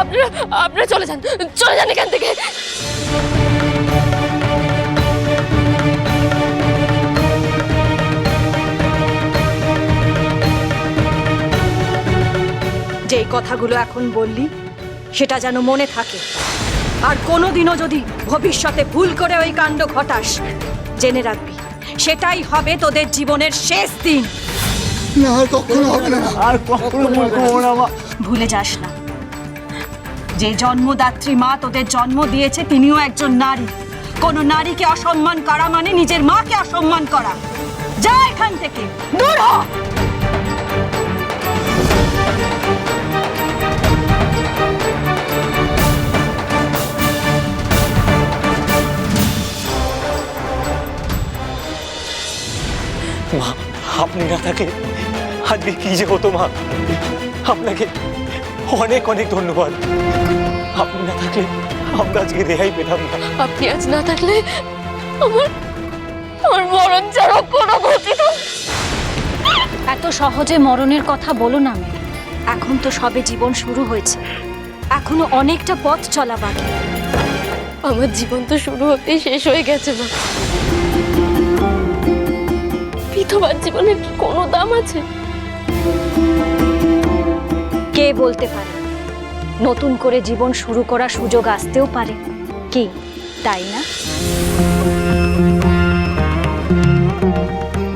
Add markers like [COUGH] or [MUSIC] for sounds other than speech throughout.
আপনারা আপনারা চলে যান চলে যান এখান থেকে। যেই কথাগুলো এখন বললি সেটা যেন মনে থাকে। আর কোনোদিনও যদি ভবিষ্যতে ভুল করে ওই কাণ্ড ঘটাস জেনে রাখবি সেটাই হবে তোদের জীবনের শেষ দিন। না আর কখনো হবে না। আর কখনো ভুলে যাস না। যে জন্মদাত্রী মা তোদের জন্ম দিয়েছে, তিনিও একজন নারী। কোনো নারীকে অসম্মান করা মানে নিজের মাকে অসম্মান করা। যা এখান থেকে, দূর হ! আপনি না থাকলে আজকে কি যে হতো মা। আপনাকে অনেক অনেক ধন্যবাদ। আপনি না থাকলে আমরা আজকে রেহাই পেতাম না। আপনি আজ না থাকলে আমার আমার মরণ ছাড়া কোনো গতি নেই। এত সহজে মরণের কথা বলো না মেয়ে। এখন তো সবে জীবন শুরু হয়েছে। এখনও অনেকটা পথ চলা বাকি। আমার জীবন তো শুরু হতেই শেষ হয়ে গেছে মা। বিধবার জীবনের কি কোনো দাম আছে? কে বলতে পারে? নতুন করে জীবন শুরু করার সুযোগ আসতেও পারে। কি তাই না?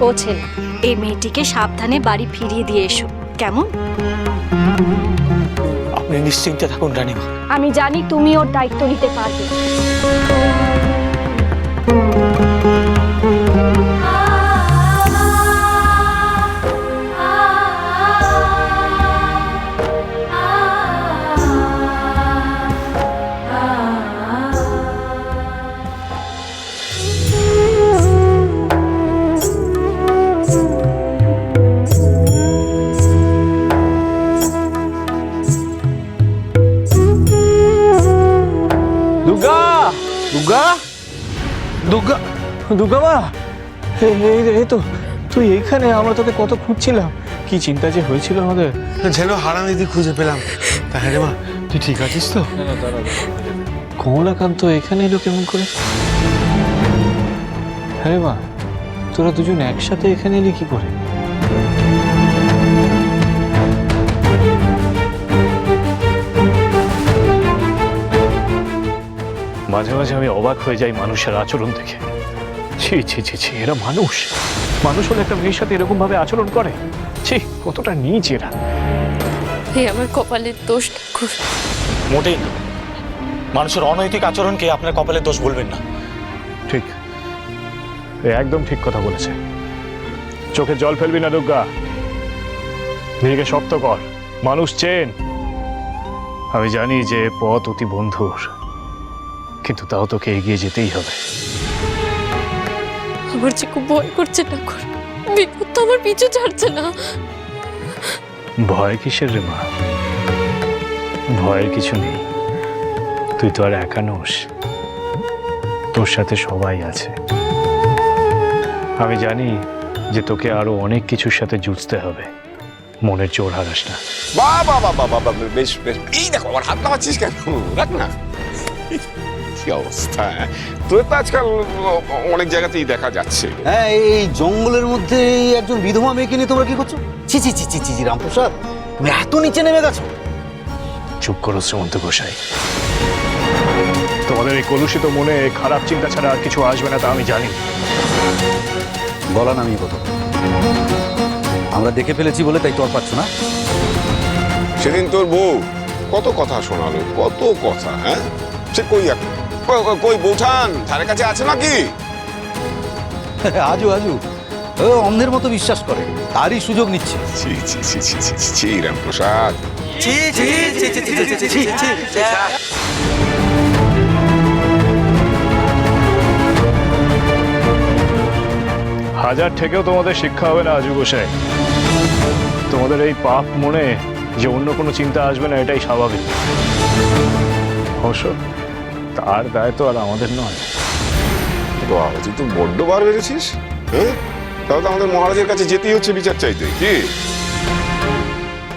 ও ছেলে এই মেয়েটিকে সাবধানে বাড়ি ফিরিয়ে দিয়ে এসো। কেমন? আপনি নিশ্চিন্তে থাকুন রানীমা। আমি জানি তুমি ওর দায়িত্ব নিতে পারবে। দুর্গা দুর্গা মা এই তো তুই এইখানে আমরা তোকে কত খুঁজছিলাম। কি চিন্তা যে হয়েছিল আমাদের? যেন হারানিধি খুঁজে পেলাম। তা হ্যাঁ রে মা তুই ঠিক আছিস তো? কমলাকান্ত এখানে এলো কেমন করে? হ্যাঁ মা তোরা দুজন একসাথে এখানে এলি কি করে? মাঝে মাঝে আমি অবাক হয়ে যাই মানুষের আচরণ দেখে। ছি ছি ছি ছি এরা মানুষ। মানুষ হলে একটা মেয়ের সাথে এরকম ভাবে আচরণ করে? ছি কতটা নিচ এরা। এই আমার কপালের দোষ ঠাকুর। মোটেই না। মানুষের অনৈতিক আচরণকে আপনার কপালের দোষ বলবেন না। ঠিক। এ একদম ঠিক কথা বলেছে। চোখে জল ফেলবি না দুর্গা। নিজেকে শক্ত কর। মানুষ চেন। আমি জানি যে পথ অতি বন্ধুর। কিন্তু তাও তোকে এগিয়ে যেতেই হবে। আমার যে খুব ভয় করছে ঠাকুর বিপদ তো আমার পিছু ছাড়ছে না। ভয় কিসের রে মা? ভয়ের কিছু নেই। তুই তো আর একা নোস। তোর সাথে সবাই আছে। আমি জানি যে তোকে আরও অনেক কিছুর সাথে জুঝতে হবে। মনের জোর হারাস না। বাহ বাহ বাহ বাহ বাহ বাহ, বেশ বেশ। এই দেখো আমার হাত লাগাচ্ছিস কেন? রাখ না। কি অবস্থা? হ্যাঁ? তোর তো আজকাল অনেক জায়গাতেই দেখা যাচ্ছে। হ্যাঁ এই জঙ্গলের মধ্যে এই একজন বিধবা মেয়েকে নিয়ে তোমরা কি করছ? ছি ছি ছি ছি ছি ছি, রামপ্রসাদ তুমি এত নিচে নেমে গেছো। চুপ করো শ্রমন্ত গোসাই। তোমাদের এই কলুষিত মনে খারাপ চিন্তা ছাড়া আর কিছু আসবে না তা আমি জানি। বলা নামিয়ে কত আমরা দেখে ফেলেছি বলে তাই তোর পাচ্ছ না? সেদিন তোর বউ কত কথা শোনালো কত কথা হ্যাঁ? সে কই এখন? কই- বৌঠান ধারে কাছে আছে নাকি আজু আজু ও অন্ধের মতো বিশ্বাস করে তারই সুযোগ নিচ্ছে ছি ছি ছি ছি ছি ছি, ছি রামপ্রসাদ হাজার থেকেও তোমাদের শিক্ষা হবে না আজু গোসাই তোমাদের এই পাপ মনে যে অন্য কোনো চিন্তা আসবে না এটাই স্বাভাবিক অবশ্য তার দায় তো আর আমাদের নয়। বাবা তুই তো বড্ড বার বেড়েছিস হ্যাঁ? তাহলে তো আমাদের মহারাজের কাছে যেতেই হচ্ছে বিচার চাইতে কি?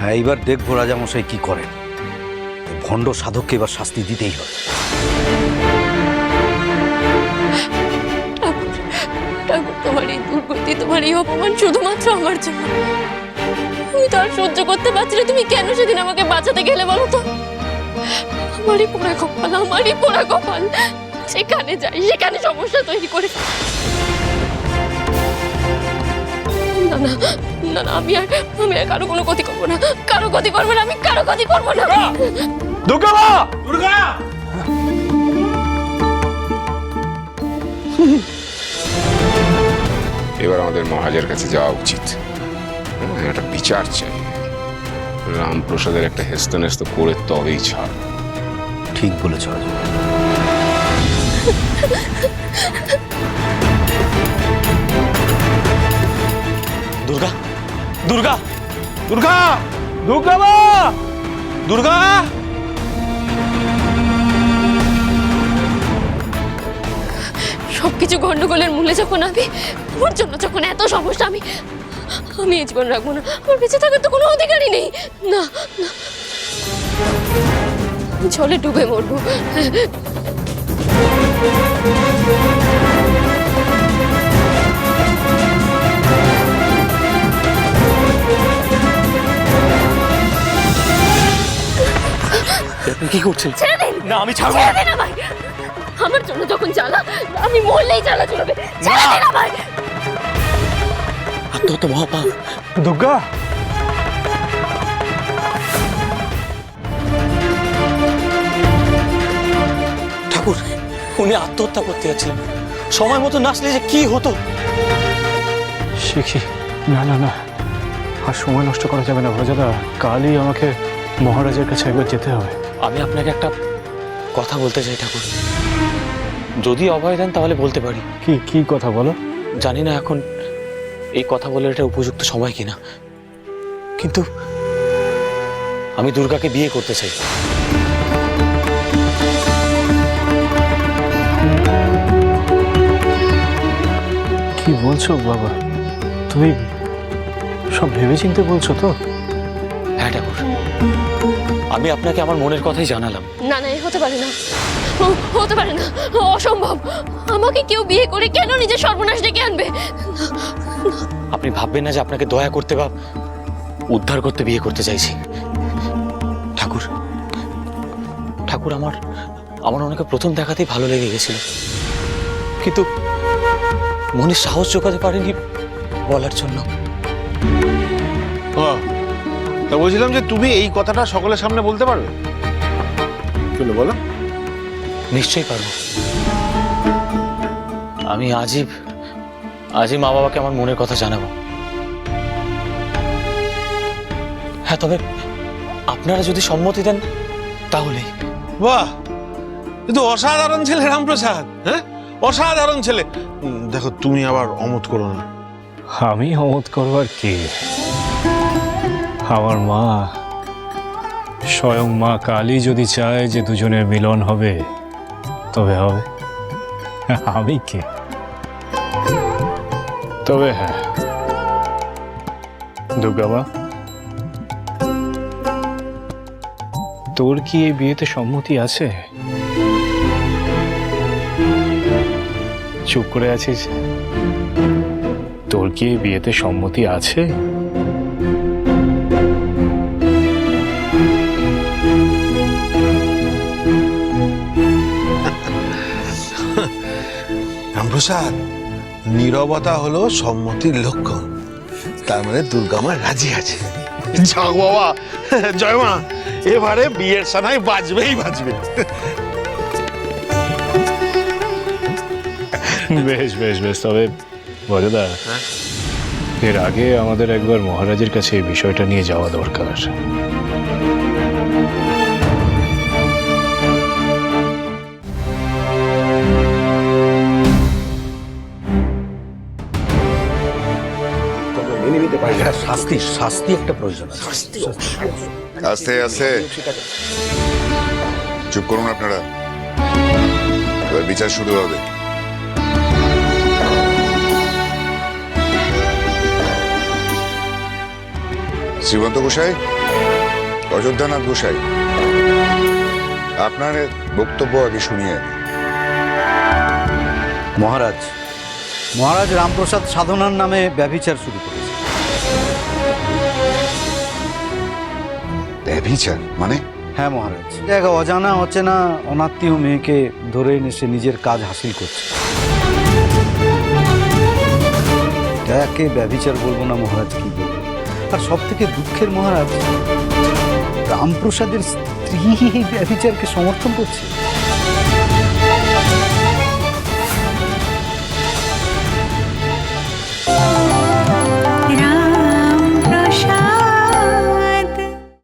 হ্যাঁ এইবার দেখব রাজামশাই কি করেন। ভণ্ড সাধককে এবার শাস্তি দিতেই হবে ঠাকুর ঠাকুর তোমার এই দুর্গতি তোমার এই অপমান শুধুমাত্র আমার জন্য। আমি তো আর সহ্য করতে পারছি না তুমি কেন সেদিন আমাকে বাঁচাতে গেলে বলো তো? আমারই পোড়া কপাল আমারই পোড়া কপাল সেখানে যাই সেখানে সমস্যা তৈরি করে না না না না আমি আর আমি আর কারও কোনো ক্ষতি করব না। কারও ক্ষতি করব না আমি কারও ক্ষতি করব না। দুর্গা! মা! দুর্গা! এবার আমাদের মহারাজের কাছে যাওয়া উচিত। একটা বিচার চাই। রামপ্রসাদের একটা হেস্ত নেস্ত করে তবেই ছাড় ঠিক বলেছ দুর্গা দুর্গা দুর্গা! দুর্গা মা! দুর্গা! সবকিছু গন্ডগোলের মূলে যখন আমি আমার জন্য যখন এত সমস্যা আমি আমি এই জীবন রাখব না। আমার বেঁচে থাকার তো কোনো অধিকারই নেই। না না। জলে ডুবে মরবো। আপনি কি করছেন? ছেড়ে দিন। না আমি ছাড়বো ছেড়ে দিন আমায়। আমার জন্য যখন জ্বালা আমি মরলেই জ্বালা চলবে ছেড়ে দিন আমায়। আত্মহত্যা মহাপাপ। দুর্গা! ঠাকুর। উনি আত্মহত্যা করতে যাচ্ছিলেন। সময় মতো না আসলে যে কি হতো? সে কি? না না না। আর সময় নষ্ট করা যাবে না ভজাদা কালই আমাকে মহারাজের কাছে একবার যেতে হবে। আমি আপনাকে একটা কথা বলতে চাই ঠাকুর। যদি অভয় দেন তাহলে বলতে পারি। কি কি কথা বলো? জানি না এখন এই কথা বলে এটা উপযুক্ত সময় কিনা। কিন্তু আমি দুর্গাকে বিয়ে করতে চাই। কি বলছো বাবা? তুমি সব ভেবেচিন্তে বলছো তো? হ্যাঁ ঠাকুর। আমি আপনাকে আমার মনের কথাই জানালাম। না না এ হতে পারে না। ও, হতে পারে না। অসম্ভব। আমাকে কেউ বিয়ে করে কেন নিজের সর্বনাশ ডেকে আনবে? আপনি ভাববেন না যে আপনাকে দয়া করতে বা উদ্ধার করতে বিয়ে করতে চাইছি। ঠাকুর ঠাকুর আমার আমার ওনাকে প্রথম দেখাতেই ভালো লেগে গেছিল। কিন্তু মনে সাহস জোগাতে পারেনি বলার জন্য। তা বলছিলাম যে তুমি এই কথাটা সকলের সামনে বলতে পারবে? বলো? নিশ্চয়ই পারব। আমি আজই আজই মা বাবাকে আমার মনের কথা জানাব। হ্যাঁ তবে আপনারা যদি সম্মতি দেন তাহলেই। বাহ! কিন্তু অসাধারণ ছেলে রামপ্রসাদ হ্যাঁ? অসাধারণ ছেলে। দেখো, তুমি আবার অমত করো না। আমি অমত করবার কি? আমার মা, স্বয়ং মা কালী যদি চায় যে দুজনের মিলন হবে, তবে হবে। আমি কে? তবে হ্যাঁ। দুর্গা মা, তোর কি এই বিয়েতে সম্মতি আছে? চুপ করে আছিস? তোর কি বিয়েতে সম্মতি আছে? রামপ্রসাদ, নীরবতা হলো সম্মতির লক্ষণ। তার মানে দুর্গা মা রাজি আছে। বাবা, জয় মা, এবারে বিয়ের সানায় বাজবেই বাজবে। [LAUGHS] বেশ বেশ বেশ তবে বজদা এর আগে আমাদের একবার মহারাজের কাছে এই বিষয়টা নিয়ে যাওয়া দরকার। শাস্তি শাস্তি একটা প্রয়োজন আস্তে আস্তে। চুপ করুন আপনারা। এবার বিচার শুরু হবে। শ্রীমন্ত গোসাই? অযোধ্যানাথ গোসাই? আপনার বক্তব্য আগে শুনিয়ে। মহারাজ মহারাজ রামপ্রসাদ সাধনার নামে ব্যভিচার শুরু করেছে। ব্যভিচার? মানে? হ্যাঁ মহারাজ। এক অজানা অচেনা অনাত্মীয় মেয়েকে ধরে এনে সে নিজের কাজ হাসিল করছে। একে ব্যভিচার বলব না মহারাজ কি বলব? আর সব থেকে দুঃখের মহারাজ রামপ্রসাদের স্ত্রী এই ব্যভিচারকে সমর্থন করছে।